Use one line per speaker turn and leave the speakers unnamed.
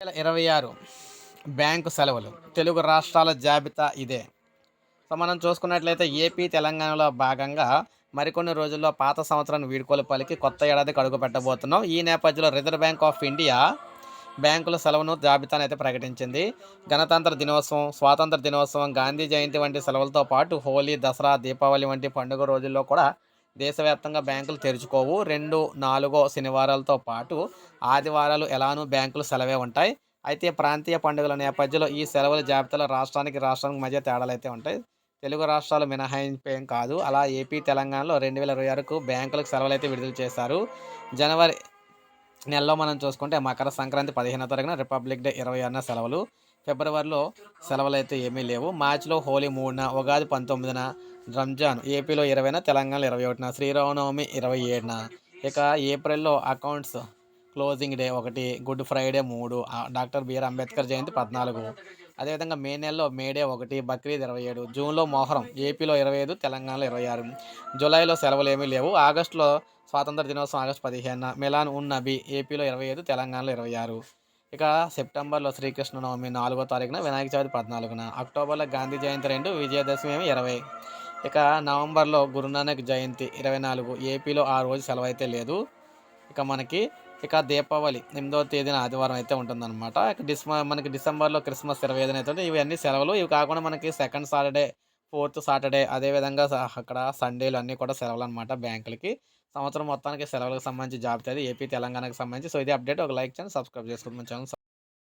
వేల ఇరవై ఆరు బ్యాంకు సెలవులు. తెలుగు రాష్ట్రాల జాబితా ఇదే. సో మనం చూసుకున్నట్లయితే ఏపీ తెలంగాణలో భాగంగా మరికొన్ని రోజుల్లో పాత సంవత్సరాన్ని వీడుకోలు పలికి కొత్త ఏడాదికి అడుగు పెట్టబోతున్నాం. ఈ నేపథ్యంలో రిజర్వ్ బ్యాంక్ ఆఫ్ ఇండియా బ్యాంకుల సెలవును జాబితాను అయితే ప్రకటించింది. గణతంత్ర దినోత్సవం స్వాతంత్ర దినోత్సవం గాంధీ జయంతి వంటి సెలవులతో పాటు హోలీ దసరా దీపావళి వంటి పండుగ రోజుల్లో కూడా దేశవ్యాప్తంగా బ్యాంకులు తెరుచుకోవు. రెండు నాలుగో శనివారాలతో పాటు ఆదివారాలు ఎలానూ బ్యాంకులు సెలవే ఉంటాయి. అయితే ప్రాంతీయ పండుగల నేపథ్యంలో ఈ సెలవుల జాబితాలో రాష్ట్రానికి రాష్ట్రానికి మధ్య తేడాలు అయితే ఉంటాయి. తెలుగు రాష్ట్రాలు మినహాయింపు ఏం కాదు. అలా ఏపీ తెలంగాణలో రెండు వేల ఇరవై వరకు బ్యాంకులకు సెలవులు అయితే విడుదల చేశారు. జనవరి నెలలో మనం చూసుకుంటే మకర సంక్రాంతి పదిహేనో తారీఖున రిపబ్లిక్ డే ఇరవై ఆరున సెలవులు. ఫిబ్రవరిలో సెలవులు అయితే ఏమీ లేవు. మార్చిలో హోలీ మూడున ఉగాది పంతొమ్మిదిన రంజాన్ ఏపీలో ఇరవైన తెలంగాణలో ఇరవై ఒకటిన శ్రీరామనవమి ఇరవై ఏడున ఇక ఏప్రిల్లో అకౌంట్స్ క్లోజింగ్ డే ఒకటి గుడ్ ఫ్రైడే మూడు డాక్టర్ బిఆర్ అంబేద్కర్ జయంతి పద్నాలుగు. అదేవిధంగా మే నెలలో మేడే ఒకటి బక్రీద్ ఇరవై ఏడు జూన్లో మొహరం ఏపీలో ఇరవై ఐదు తెలంగాణలో ఇరవై ఆరు జూలైలో సెలవులు ఏమీ లేవు. ఆగస్టులో స్వాతంత్ర దినోత్సవం ఆగస్టు పదిహేను మిలాన్ ఉన్నబి ఏపీలో ఇరవై ఐదు తెలంగాణలో ఇరవై ఆరు ఇక సెప్టెంబర్లో శ్రీకృష్ణ నవమి నాలుగో తారీఖున వినాయక చవితి పద్నాలుగున అక్టోబర్లో గాంధీ జయంతి రెండు విజయదశమి ఏమి ఇరవై. ఇక నవంబర్లో గురునానక్ జయంతి ఇరవై నాలుగు ఏపీలో ఆ రోజు సెలవు అయితే లేదు. ఇక మనకి ఇక దీపావళి ఎనిమిదవ తేదీన ఆదివారం అయితే ఉంటుందన్నమాట. ఇక డిసెంబర్ మనకి డిసెంబర్లో క్రిస్మస్ ఇరవై ఐదున అయితే ఇవన్నీ సెలవులు. ఇవి కాకుండా మనకి సెకండ్ సాటర్డే ఫోర్త్ సాటర్డే అదేవిధంగా అక్కడ సండేలు అన్నీ కూడా సెలవులు అనమాట బ్యాంకులకి. సంవత్సరం మొత్తానికి సెలవులకు సంబంధించి జాబితా అది ఏపీ తెలంగాణకు సంబంధించి. సో ఇది అప్డేట్. ఒక లైక్ చేయండి సబ్స్క్రైబ్ చేసుకోండి మన ఛానల్.